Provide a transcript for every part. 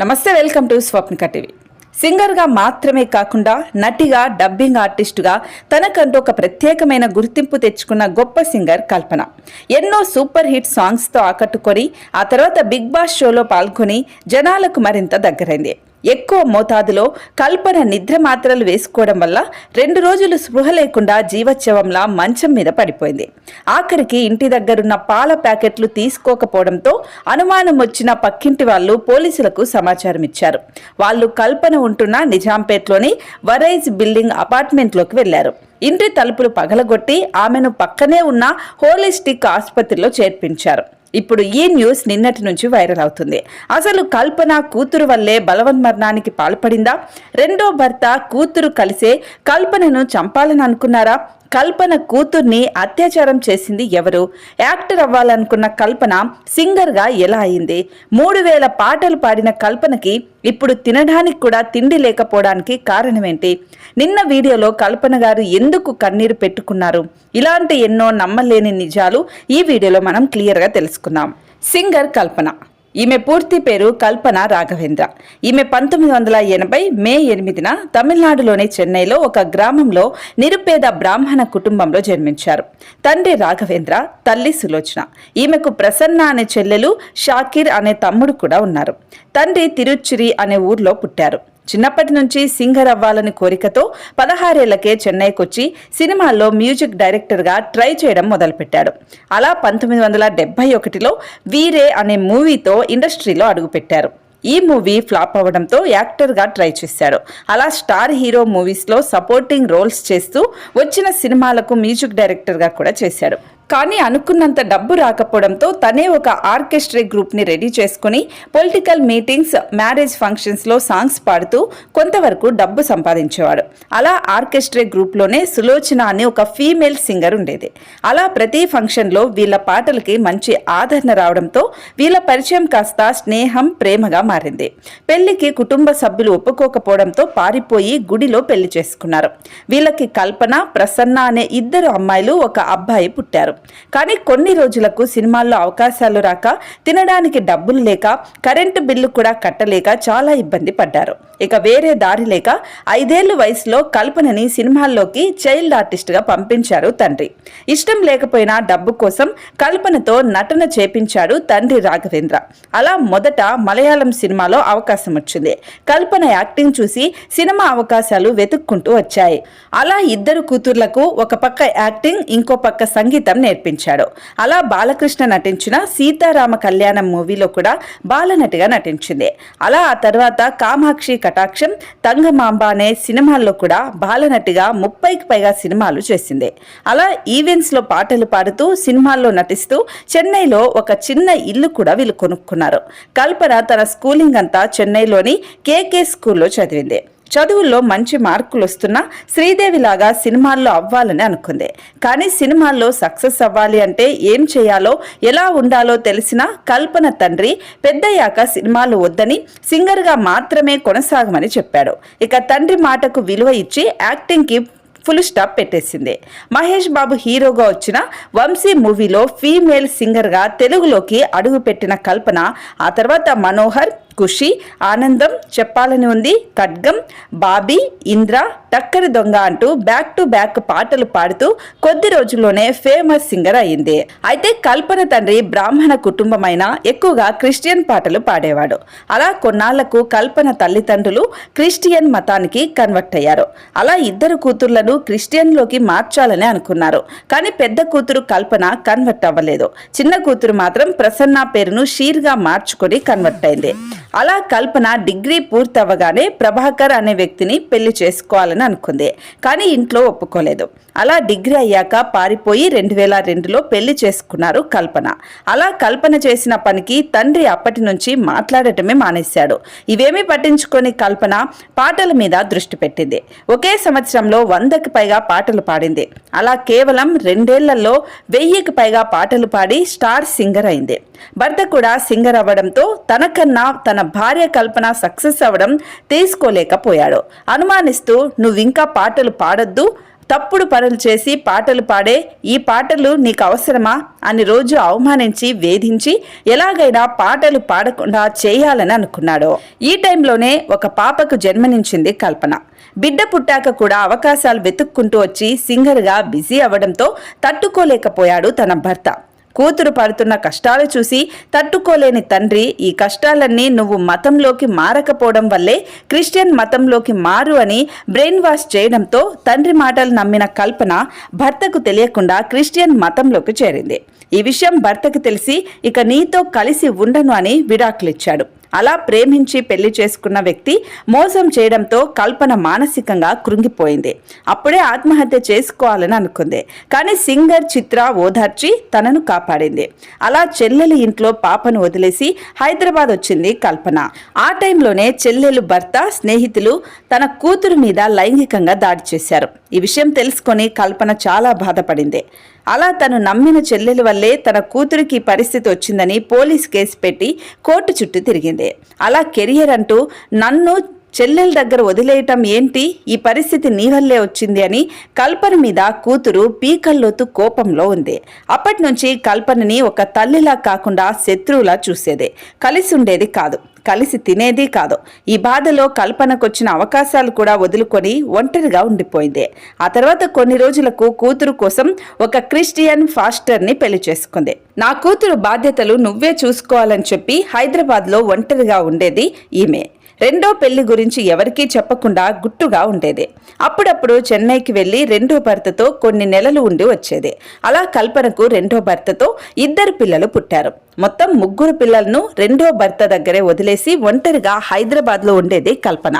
నమస్తే welcome to Swapnika TV. సింగర్గా మాత్రమే కాకుండా నటిగా డబ్బింగ్ ఆర్టిస్టుగా తనకంటూ ఒక ప్రత్యేకమైన గుర్తింపు తెచ్చుకున్న గొప్ప సింగర్ కల్పన. ఎన్నో సూపర్ హిట్ సాంగ్స్తో ఆకట్టుకొని ఆ తర్వాత బిగ్ బాస్ షోలో పాల్గొని జనాలకు మరింత దగ్గరైంది. ఎక్కువ మోతాదులో కల్పన నిద్ర మాత్రలు వేసుకోవడం వల్ల రెండు రోజులు స్పృహ లేకుండా జీవోత్సవంలా మంచం మీద పడిపోయింది. ఆఖరికి ఇంటి దగ్గరున్న పాల ప్యాకెట్లు తీసుకోకపోవడంతో అనుమానం వచ్చిన పక్కింటి వాళ్ళు పోలీసులకు సమాచారం ఇచ్చారు. వాళ్ళు కల్పన ఉంటున్న నిజాంపేట్లోని వరైజ్ బిల్డింగ్ అపార్ట్మెంట్లోకి వెళ్ళారు ఇంటి తలుపులు పగలగొట్టి ఆమెను పక్కనే ఉన్న హోలిస్టిక్ ఆసుపత్రిలో చేర్పించారు. ఇప్పుడు ఈ న్యూస్ నిన్నటి నుంచి వైరల్ అవుతుంది. అసలు కల్పన కూతురు వల్లే బలవన్మరణానికి పాల్పడిందా? రెండో భర్త కూతురు కలిసే కల్పనను చంపాలని అనుకున్నారా? కల్పన కూతుర్ని అత్యాచారం చేసింది ఎవరు? యాక్టర్ అవ్వాలనుకున్న కల్పన సింగర్గా ఎలా అయింది? మూడు వేల పాటలు పాడిన కల్పనకి ఇప్పుడు తినడానికి కూడా తిండి లేకపోవడానికి కారణమేంటి? నిన్న వీడియోలో కల్పన గారు ఎందుకు కన్నీరు పెట్టుకున్నారు? ఇలాంటి ఎన్నో నమ్మలేని నిజాలు ఈ వీడియోలో మనం క్లియర్గా తెలుసుకుందాం. సింగర్ కల్పన ఈమె పూర్తి పేరు కల్పన రాఘవేంద్ర. ఈమె పంతొమ్మిది వందల ఎనభై మే ఎనిమిదిన తమిళనాడులోని చెన్నైలో ఒక గ్రామంలో నిరుపేద బ్రాహ్మణ కుటుంబంలో జన్మించారు. తండ్రి రాఘవేంద్ర తల్లి సులోచన. ఈమెకు ప్రసన్న అనే చెల్లెలు షాకిర్ అనే తమ్ముడు కూడా ఉన్నారు. తండ్రి తిరుచిరి అనే ఊర్లో పుట్టారు. చిన్నప్పటి నుంచి సింగర్ అవ్వాలని కోరికతో పదహారేళ్ళకే చెన్నైకొచ్చి సినిమాల్లో మ్యూజిక్ డైరెక్టర్గా ట్రై చేయడం మొదలుపెట్టాడు. అలా పంతొమ్మిది వందల డెబ్బై ఒకటిలో వీరే అనే మూవీతో ఇండస్ట్రీలో అడుగుపెట్టారు. ఈ మూవీ ఫ్లాప్ అవ్వడంతో యాక్టర్గా ట్రై చేశాడు. అలా స్టార్ హీరో మూవీస్లో సపోర్టింగ్ రోల్స్ చేస్తూ వచ్చిన సినిమాలకు మ్యూజిక్ డైరెక్టర్గా కూడా చేశాడు. కానీ అనుకున్నంత డబ్బు రాకపోవడంతో తనే ఒక ఆర్కెస్ట్రే గ్రూప్ని రెడీ చేసుకుని పొలిటికల్ మీటింగ్స్ మ్యారేజ్ ఫంక్షన్స్లో సాంగ్స్ పాడుతూ కొంతవరకు డబ్బు సంపాదించేవాడు. అలా ఆర్కెస్ట్రే గ్రూప్లోనే సులోచన అనే ఒక ఫీమేల్ సింగర్ ఉండేది. అలా ప్రతి ఫంక్షన్లో వీళ్ళ పాటలకి మంచి ఆదరణ రావడంతో వీళ్ళ పరిచయం కాస్త స్నేహం ప్రేమగా మారింది. పెళ్ళికి కుటుంబ సభ్యులు ఒప్పుకోకపోవడంతో పారిపోయి గుడిలో పెళ్ళి చేసుకున్నారు. వీళ్ళకి కల్పన ప్రసన్న అనే ఇద్దరు అమ్మాయిలు ఒక అబ్బాయి పుట్టారు. కానీ కొన్ని రోజులకు సినిమాల్లో అవకాశాలు రాక తినడానికి డబ్బులు లేక కరెంటు బిల్లు కూడా కట్టలేక చాలా ఇబ్బంది పడ్డారు. ఇక వేరే దారి లేక ఐదేళ్ళ వయసులో కల్పనని సినిమాల్లోకి చైల్డ్ ఆర్టిస్ట్గా పంపించారు తండ్రి. ఇష్టం లేకపోయినా డబ్బు కోసం కల్పనతో నటన చేపించాడు తండ్రి రాఘవేంద్ర. అలా మొదట మలయాళం సినిమాలో అవకాశం వచ్చింది. కల్పన యాక్టింగ్ చూసి సినిమా అవకాశాలు వెతుక్కుంటూ వచ్చాయి. అలా ఇద్దరు కూతుర్లకు ఒక పక్క యాక్టింగ్ ఇంకో పక్క సంగీతం నేర్పించాడు. అలా బాలకృష్ణ నటించిన సీతారామ కళ్యాణం మూవీలో కూడా బాలనటిగా నటించింది. అలా ఆ తర్వాత కామాక్షి కటాక్షం తంగమాంబ అనే సినిమాల్లో కూడా బాలనటిగా ముప్పైకి పైగా సినిమాలు చేసింది. అలా ఈవెంట్స్లో పాటలు పాడుతూ సినిమాల్లో నటిస్తూ చెన్నైలో ఒక చిన్న ఇల్లు కూడా వీళ్ళు కొనుక్కున్నారు. కల్పన తన స్కూలింగ్ అంతా చెన్నైలోని కేకే స్కూల్లో చదివింది. చదువుల్లో మంచి మార్కులు వస్తున్నా శ్రీదేవిలాగా సినిమాల్లో అవ్వాలని అనుకుంది. కానీ సినిమాల్లో సక్సెస్ అవ్వాలి అంటే ఏం చేయాలో ఎలా ఉండాలో తెలిసిన కల్పన తండ్రి పెద్దయ్యాక సినిమాలు వద్దని సింగర్గా మాత్రమే కొనసాగమని చెప్పాడు. ఇక తండ్రి మాటకు విలువ ఇచ్చి యాక్టింగ్కి ఫుల్ స్టాప్ పెట్టేసింది. మహేష్ బాబు హీరోగా వచ్చిన వంశీ మూవీలో ఫీమేల్ సింగర్గా తెలుగులోకి అడుగుపెట్టిన కల్పన ఆ తర్వాత మనోహర్ ఖుషి ఆనందం చెప్పాలని ఉంది ఖడ్గం బాబీ ఇంద్ర టక్కరి దొంగ అంటూ బ్యాక్ టు బ్యాక్ పాటలు పాడుతూ కొద్ది రోజుల్లోనే ఫేమస్ సింగర్ అయింది. అయితే కల్పన తండ్రి బ్రాహ్మణ కుటుంబమైన ఎక్కువగా క్రిస్టియన్ పాటలు పాడేవాడు. అలా కొన్నాళ్ళకు కల్పన తల్లిదండ్రులు క్రిస్టియన్ మతానికి కన్వర్ట్ అయ్యారు. అలా ఇద్దరు కూతుర్లను క్రిస్టియన్లోకి మార్చాలని అనుకున్నారు. కానీ పెద్ద కూతురు కల్పన కన్వర్ట్ అవ్వలేదు. చిన్న కూతురు మాత్రం ప్రసన్న పేరును షీర్గా మార్చుకొని కన్వర్ట్ అయింది. అలా కల్పన డిగ్రీ పూర్తవగానే ప్రభాకర్ అనే వ్యక్తిని పెళ్ళి చేసుకోవాలని అనుకుంది. కానీ ఇంట్లో ఒప్పుకోలేదు. అలా డిగ్రీ అయ్యాక పారిపోయి రెండు వేల రెండులో పెళ్ళి చేసుకున్నారు కల్పన. అలా కల్పన చేసిన పనికి తండ్రి అప్పటి నుంచి మాట్లాడటమే మానేశాడు. ఇవేమీ పట్టించుకొని కల్పన పాటల మీద దృష్టి పెట్టింది. ఒకే సంవత్సరంలో వందకి పైగా పాటలు పాడింది. అలా కేవలం రెండేళ్ళలో వెయ్యికి పైగా పాటలు పాడి స్టార్ సింగర్ అయింది. భర్త కూడా సింగర్ అవ్వడంతో తనకన్నా తన భార్య కల్పన సక్సెస్ అవ్వడం తీసుకోలేకపోయాడు. అనుమానిస్తూ నువ్వింకా పాటలు పాడొద్దు. తప్పుడు పనులు చేసి పాటలు పాడే. ఈ పాటలు నీకు అవసరమా? అని రోజు అవమానించి వేధించి ఎలాగైనా పాటలు పాడకుండా చేయాలని అనుకున్నాడు. ఈ టైంలోనే ఒక పాపకు జన్మనించింది కల్పన. బిడ్డ పుట్టాక కూడా అవకాశాలు వెతుక్కుంటూ వచ్చి సింగర్గా బిజీ అవ్వడంతో తట్టుకోలేకపోయాడు తన భర్త. కూతురు పడుతున్న కష్టాలు చూసి తట్టుకోలేని తండ్రి ఈ కష్టాలన్నీ నువ్వు మతంలోకి మారకపోవడం వల్లే క్రిస్టియన్ మతంలోకి మారు అని బ్రెయిన్ వాష్ చేయడంతో తండ్రి మాటలు నమ్మిన కల్పన భర్తకు తెలియకుండా క్రిస్టియన్ మతంలోకి చేరింది. ఈ విషయం భర్తకు తెలిసి ఇక నీతో కలిసి ఉండను అని విడాకులిచ్చాడు. అలా ప్రేమించి పెళ్ళి చేసుకున్న వ్యక్తి మోసం చేయడంతో కల్పన మానసికంగా కృంగిపోయింది. అప్పుడే ఆత్మహత్య చేసుకోవాలని అనుకుంది. కానీ సింగర్ చిత్ర ఓదార్చి తనను కాపాడింది. అలా చెల్లెలి ఇంట్లో పాపను వదిలేసి హైదరాబాద్ వచ్చింది కల్పన. ఆ టైంలోనే చెల్లెలు భర్త స్నేహితులు తన కూతురు మీద లైంగికంగా దాడి చేశారు. ఈ విషయం తెలుసుకొని కల్పన చాలా బాధపడింది. అలా తను నమ్మిన చెల్లెల వల్లే తన కూతురికి పరిస్థితి వచ్చిందని పోలీస్ కేసు పెట్టి కోర్టు చుట్టూ తిరిగింది. అలా కెరియర్ అంటూ నన్ను చెల్లెల దగ్గర వదిలేయటం ఏంటి? ఈ పరిస్థితి నీ వల్లే వచ్చింది అని కల్పన మీద కూతురు పీకల్లోతు కోపంలో ఉంది. అప్పటి నుంచి కల్పనని ఒక తల్లిలా కాకుండా శత్రువులా చూసేది. కలిసి ఉండేది కాదు. కలిసి తినేది కాదు. ఈ బాధలో కల్పనకొచ్చిన అవకాశాలు కూడా వదులుకొని ఒంటరిగా ఉండిపోయింది. ఆ తర్వాత కొన్ని రోజులకు కూతురు కోసం ఒక క్రిస్టియన్ ఫాస్టర్ని పెళ్ళి చేసుకుంది. నా కూతురు బాధ్యతలు నువ్వే చూసుకోవాలని చెప్పి హైదరాబాద్లో ఒంటరిగా ఉండేది ఈమె. రెండో పెళ్ళి గురించి ఎవరికీ చెప్పకుండా గుట్టుగా ఉండేది. అప్పుడప్పుడు చెన్నైకి వెళ్ళి రెండో భర్తతో కొన్ని నెలలు ఉండి వచ్చేది. అలా కల్పనకు రెండో భర్తతో ఇద్దరు పిల్లలు పుట్టారు. మొత్తం ముగ్గురు పిల్లలను రెండో భర్త దగ్గరే వదిలేసి ఒంటరిగా హైదరాబాద్లో ఉండేది కల్పన.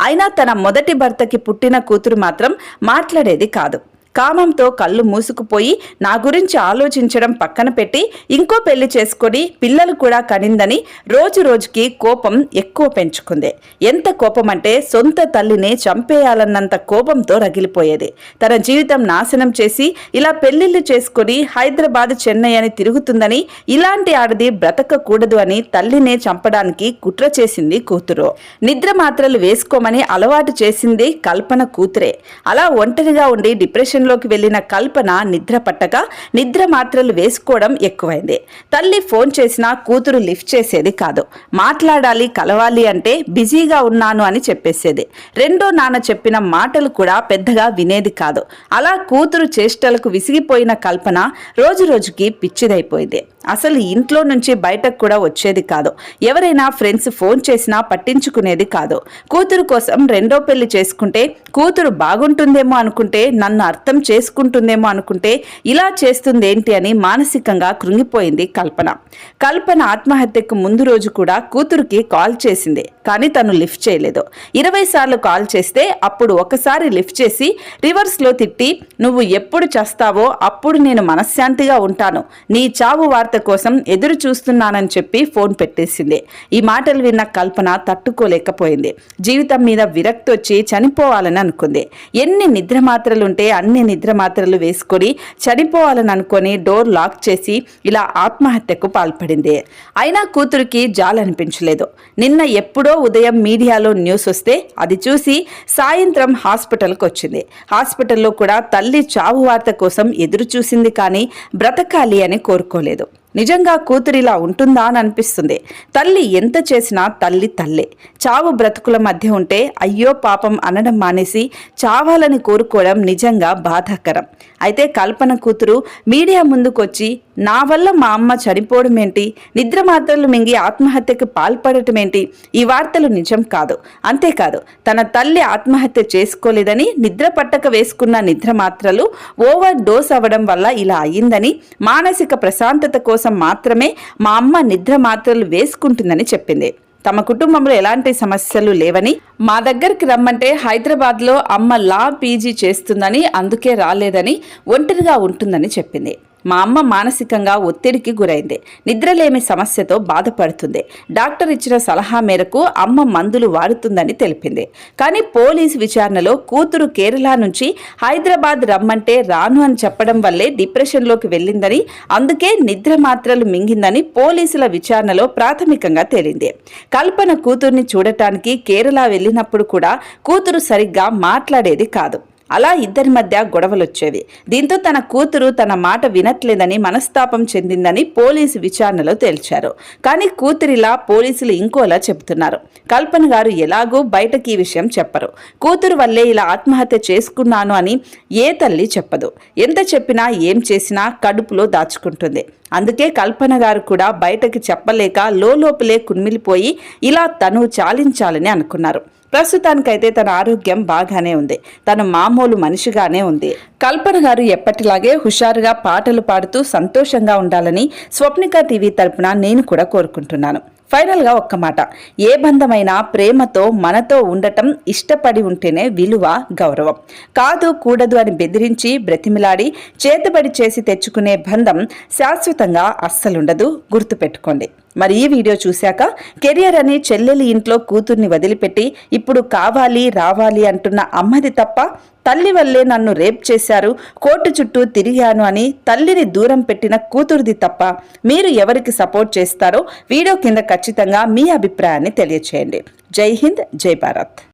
అయినా తన మొదటి భర్తకి పుట్టిన కూతురు మాత్రం మాట్లాడేది కాదు. కామంతో కళ్ళు మూసుకుపోయి నా గురించి ఆలోచించడం పక్కన పెట్టి ఇంకో పెళ్ళి చేసుకొని పిల్లలు కూడా కనిందని రోజు రోజుకి కోపం ఎక్కువ పెంచుకుంది. ఎంత కోపం అంటే సొంత తల్లిని చంపేయాలన్నంత కోపంతో రగిలిపోయేది. తన జీవితం నాశనం చేసి ఇలా పెళ్ళిళ్ళు చేసుకుని హైదరాబాద్ చెన్నై అని తిరుగుతుందని ఇలాంటి ఆడది బ్రతకకూడదు అని తల్లినే చంపడానికి కుట్ర చేసింది కూతురు. నిద్ర మాత్రలు వేసుకోమని అలవాటు చేసింది కల్పన కూతురే. అలా ఒంటరిగా ఉండి డిప్రెషన్ లోకి వెళ్ళిన కల్పన నిద్ర పట్టక నిద్ర మాత్రలు వేసుకోవడం ఎక్కువైంది. తల్లి ఫోన్ చేసినా కూతురు లిఫ్ట్ చేసేది కాదు. మాట్లాడాలి కలవాలి అంటే బిజీగా ఉన్నాను అని చెప్పేసేది. రెండో నాన్న చెప్పిన మాటలు కూడా పెద్దగా వినేది కాదు. అలా కూతురు చేష్టలకు విసిగిపోయిన కల్పన రోజు రోజుకి పిచ్చిదైపోయింది. అసలు ఇంట్లో నుంచి బయటకు కూడా వచ్చేది కాదు. ఎవరైనా ఫ్రెండ్స్ ఫోన్ చేసినా పట్టించుకునేది కాదు. కూతురు కోసం రెండో పెళ్ళి చేసుకుంటే కూతురు బాగుంటుందేమో అనుకుంటే నన్ను అర్థం చేసుకుంటుందేమో అనుకుంటే ఇలా చేస్తుందేంటి అని మానసికంగా కృంగిపోయింది కల్పన. కల్పన ఆత్మహత్యకు ముందు రోజు కూడా కూతురుకి కాల్ చేసింది కానీ తను లిఫ్ట్ చేయలేదు. ఇరవై సార్లు కాల్ చేస్తే అప్పుడు ఒకసారి లిఫ్ట్ చేసి రివర్స్లో తిట్టి నువ్వు ఎప్పుడు చేస్తావో అప్పుడు నేను మనశ్శాంతిగా ఉంటాను. నీ చావు వార్త కోసం ఎదురు చూస్తున్నానని చెప్పి ఫోన్ పెట్టేసింది. ఈ మాటలు విన్న కల్పన తట్టుకోలేకపోయింది. జీవితం మీద విరక్తి వచ్చి చనిపోవాలని అనుకుంది. ఎన్ని నిద్ర మాత్రలుంటే అన్ని నిద్ర మాత్రలు వేసుకొని చనిపోవాలని అనుకొని డోర్ లాక్ చేసి ఇలా ఆత్మహత్యకు పాల్పడింది. అయినా కూతురికి జాలనిపించలేదు నిన్న ఎప్పుడో ఉదయం మీడియాలో న్యూస్ వస్తే అది చూసి సాయంత్రం హాస్పిటల్కి వచ్చింది. హాస్పిటల్లో కూడా తల్లి చావు వార్త కోసం ఎదురు చూసింది కానీ బ్రతకాలి అని కోరుకోలేదు. నిజంగా కూతురిలా ఉంటుందా అని అనిపిస్తుంది. తల్లి ఎంత చేసినా తల్లి తల్లే. చావు బ్రతుకుల మధ్య ఉంటే అయ్యో పాపం అనడం మానేసి చావాలని కోరుకోవడం నిజంగా బాధాకరం. అయితే కల్పన కూతురు మీడియా ముందుకొచ్చి నా వల్ల మా అమ్మ చనిపోవడం ఏంటి? నిద్ర మాత్రలు మింగి ఆత్మహత్యకు పాల్పడటం ఏంటి? ఈ వార్తలు నిజం కాదు. అంతేకాదు తన తల్లి ఆత్మహత్య చేసుకోలేదని నిద్ర పట్టక వేసుకున్న నిద్ర మాత్రలు ఓవర్ డోస్ అవ్వడం వల్ల ఇలా అయ్యిందని మానసిక ప్రశాంతత కోసం మాత్రమే మా అమ్మ నిద్ర మాత్రలు వేసుకుంటుందని చెప్పింది. తమ కుటుంబంలో ఎలాంటి సమస్యలు లేవని మా దగ్గరికి రమ్మంటే హైదరాబాద్లో అమ్మ లా పీజీ చేస్తుందని అందుకే రాలేదని ఒంటరిగా ఉంటుందని చెప్పింది. మా అమ్మ మానసికంగా ఒత్తిడికి గురైంది. నిద్రలేమి సమస్యతో బాధపడుతుంది. డాక్టర్ ఇచ్చిన సలహా మేరకు అమ్మ మందులు వాడుతుందని తెలిపింది. కానీ పోలీసు విచారణలో కూతురు కేరళ నుంచి హైదరాబాద్ రమ్మంటే రాను అని చెప్పడం వల్లే డిప్రెషన్లోకి వెళ్ళిందని అందుకే నిద్ర మాత్రలు మింగిందని పోలీసుల విచారణలో ప్రాథమికంగా తేలింది. కల్పన కూతుర్ని చూడటానికి కేరళ వెళ్ళినప్పుడు కూడా కూతురు సరిగ్గా మాట్లాడేది కాదు. అలా ఇద్దరి మధ్య గొడవలు వచ్చేవి దీంతో తన కూతురు తన మాట వినట్లేదని మనస్తాపం చెందిందని పోలీసు విచారణలో తేల్చారు. కానీ కూతురిలా పోలీసులు ఇంకోలా చెబుతున్నారు. కల్పన గారు ఎలాగూ బయటకి ఈ విషయం చెప్పరు. కూతురు వల్లే ఇలా ఆత్మహత్య చేసుకున్నాను అని ఏ తల్లి చెప్పదు. ఎంత చెప్పినా ఏం చేసినా కడుపులో దాచుకుంటుంది. అందుకే కల్పన గారు కూడా బయటకి చెప్పలేక లోపలే కుమిలిపోయి ఇలా తను చాలించాలని అనుకున్నారు. ప్రస్తుతానికైతే తన ఆరోగ్యం బాగానే ఉంది. తను మామూలు మనిషిగానే ఉంది. కల్పన గారు ఎప్పటిలాగే హుషారుగా పాటలు పాడుతూ సంతోషంగా ఉండాలని స్వప్నిక టీవీ తరపున నేను కూడా కోరుకుంటున్నాను. ఫైనల్గా ఒక్క మాట. ఏ బంధమైన ప్రేమతో మనతో ఉండటం ఇష్టపడి ఉంటేనే విలువ గౌరవం. కాదు కూడదు అని బెదిరించి బ్రతిమిలాడి చేతబడి చేసి తెచ్చుకునే బంధం శాశ్వతంగా అస్సలుండదు. గుర్తుపెట్టుకోండి. మరి ఈ వీడియో చూశాక కెరియర్ అని చెల్లెలి ఇంట్లో కూతుర్ని వదిలిపెట్టి ఇప్పుడు కావాలి రావాలి అంటున్న అమ్మది తప్ప తల్లి వల్లే నన్ను రేప్ చేశారు కోర్టు చుట్టూ తిరిగాను అని తల్లిని దూరం పెట్టిన కూతురిది తప్ప మీరు ఎవరికి సపోర్ట్ చేస్తారో వీడియో కింద ఖచ్చితంగా మీ అభిప్రాయాన్ని తెలియచేయండి. జై హింద్ జై భారత్.